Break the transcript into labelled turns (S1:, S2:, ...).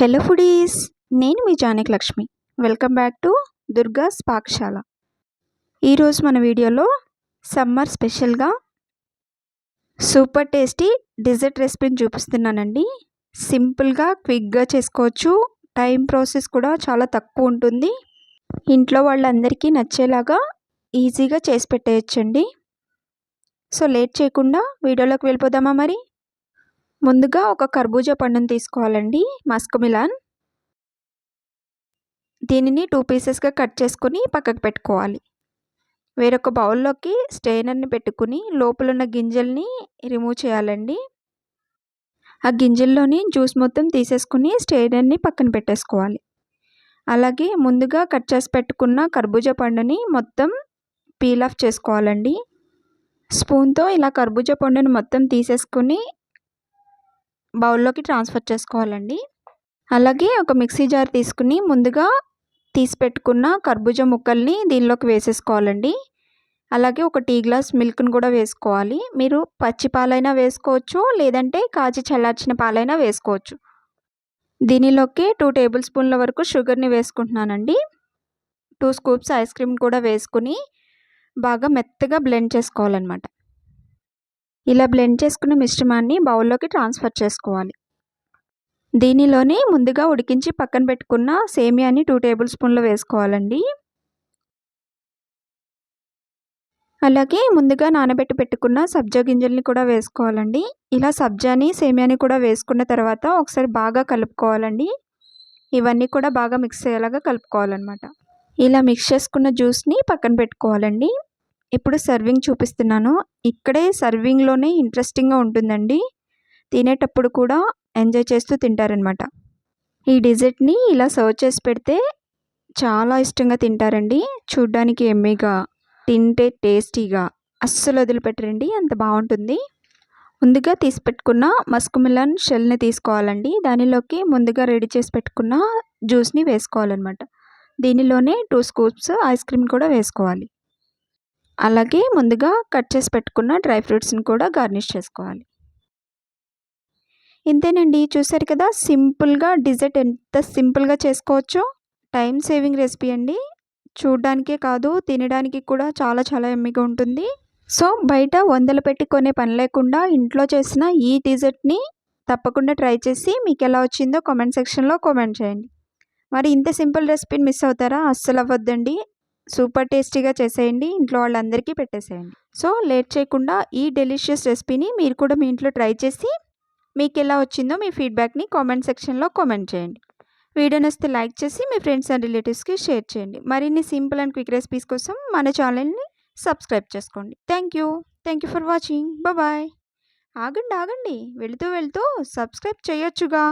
S1: Hello foodies నేను మీ Janaki Lakshmi. Welcome back to Durga's Pakasala ఈరోజు మన వీడియోలో సమ్మర్ స్పెషల్గా సూపర్ టేస్టీ డిజర్ట్ రెసిపీని చూపిస్తున్నానండి. సింపుల్గా క్విక్గా చేసుకోవచ్చు. టైం ప్రాసెస్ కూడా చాలా తక్కువ ఉంటుంది. ఇంట్లో వాళ్ళందరికీ నచ్చేలాగా ఈజీగా చేసి పెట్టేయచ్చండి. సో లేట్ చేయకుండా వీడియోలోకి వెళ్ళిపోదామా మరి? ముందుగా ఒక కర్బూజా పండును తీసుకోవాలండి. Musk melon. దీనిని టూ పీసెస్గా కట్ చేసుకుని పక్కకు పెట్టుకోవాలి. వేరొక బౌల్లోకి స్టెయినర్ని పెట్టుకుని లోపల ఉన్న గింజల్ని రిమూవ్ చేయాలండి. ఆ గింజల్లోని జ్యూస్ మొత్తం తీసేసుకుని స్టెయినర్ని పక్కన పెట్టేసుకోవాలి. అలాగే ముందుగా కట్ చేసి పెట్టుకున్న కర్బూజా పండుని మొత్తం పీల్ ఆఫ్ చేసుకోవాలండి. స్పూన్తో ఇలా కర్బూజా పండుని మొత్తం తీసేసుకుని బౌల్లోకి ట్రాన్స్ఫర్ చేసుకోవాలండి. అలాగే ఒక మిక్సీ జార్ తీసుకుని ముందుగా తీసి పెట్టుకున్న కర్బూజా ముక్కల్ని దీనిలోకి వేసేసుకోవాలండి. అలాగే ఒక టీ గ్లాస్ మిల్క్ని కూడా వేసుకోవాలి. మీరు పచ్చి పాలైనా వేసుకోవచ్చు లేదంటే కాచి చల్లార్చిన పాలైనా వేసుకోవచ్చు. దీనిలోకి టూ టేబుల్ స్పూన్ల వరకు షుగర్ని వేసుకుంటున్నానండి. టూ స్కూప్స్ ఐస్ క్రీమ్ కూడా వేసుకుని బాగా మెత్తగా బ్లెండ్ చేసుకోవాలన్నమాట. ఇలా బ్లెండ్ చేసుకున్న మిశ్రమాన్ని బౌల్లోకి ట్రాన్స్ఫర్ చేసుకోవాలి. దీనిలోనే ముందుగా ఉడికించి పక్కన పెట్టుకున్న సేమియాని టూ టేబుల్ స్పూన్లు వేసుకోవాలండి. అలాగే ముందుగా నానబెట్టి పెట్టుకున్న సబ్జా గింజల్ని కూడా వేసుకోవాలండి. ఇలా సబ్జాని సేమియాని కూడా వేసుకున్న తర్వాత ఒకసారి బాగా కలుపుకోవాలండి. ఇవన్నీ కూడా బాగా మిక్స్ అయ్యేలాగా కలుపుకోవాలన్నమాట. ఇలా మిక్స్ చేసుకున్న జ్యూస్ని పక్కన పెట్టుకోవాలండి. ఇప్పుడు సర్వింగ్ చూపిస్తున్నాను. ఇక్కడే సర్వింగ్లోనే ఇంట్రెస్టింగ్గా ఉంటుందండి. తినేటప్పుడు కూడా ఎంజాయ్ చేస్తూ తింటారనమాట ఈ డిజర్ట్ని ఇలా సర్వ్ చేసి పెడితే చాలా ఇష్టంగా తింటారండి. చూడ్డానికి ఎమ్మెగా తింటే టేస్టీగా అస్సలు వదిలిపెట్టరండి. అంత బాగుంటుంది. ముందుగా తీసి పెట్టుకున్న మస్క్ మిలన్ షెల్ని తీసుకోవాలండి. దానిలోకి ముందుగా రెడీ చేసి పెట్టుకున్న జ్యూస్ని వేసుకోవాలన్నమాట. దీనిలోనే టూ స్కూప్స్ ఐస్ క్రీమ్ కూడా వేసుకోవాలి. అలాగే ముందుగా కట్ చేసి పెట్టుకున్న డ్రై ఫ్రూట్స్ని కూడా గార్నిష్ చేసుకోవాలి. ఇంతేనండి. చూసారు కదా సింపుల్గా డిజర్ట్ ఎంత సింపుల్గా చేసుకోవచ్చో. టైం సేవింగ్ రెసిపీ అండి. చూడడానికే కాదు తినడానికి కూడా చాలా చాలా ఎమ్మిగా ఉంటుంది. సో బయట వందలు పెట్టి కొనే పని లేకుండా ఇంట్లో చేసిన ఈ డిజర్ట్ని తప్పకుండా ట్రై చేసి మీకు ఎలా వచ్చిందో కామెంట్ సెక్షన్లో కామెంట్ చేయండి. మరి ఇంత సింపుల్ రెసిపీని మిస్ అవుతారా? అస్సలు అవ్వద్దండి. సూపర్ టేస్టీగా చేసేయండి ఇంట్లో వాళ్ళందరికీ పెట్టేసేయండి. సో లేట్ చేయకుండా ఈ డెలిషియస్ రెసిపీని మీరు కూడా మీ ఇంట్లో ట్రై చేసి మీకు ఎలా వచ్చిందో మీ ఫీడ్బ్యాక్ని కామెంట్ సెక్షన్లో కామెంట్ చేయండి. వీడియో వస్తే లైక్ చేసి మీ ఫ్రెండ్స్ అండ్ రిలేటివ్స్కి షేర్ చేయండి. మరిన్ని సింపుల్ అండ్ క్విక్ రెసిపీస్ కోసం మన ఛానల్ని సబ్స్క్రైబ్ చేసుకోండి. Thank you. Thank you for watching. Bye. ఆగండి ఆగండి. వెళుతూ వెళుతూ సబ్స్క్రైబ్ చేయొచ్చుగా.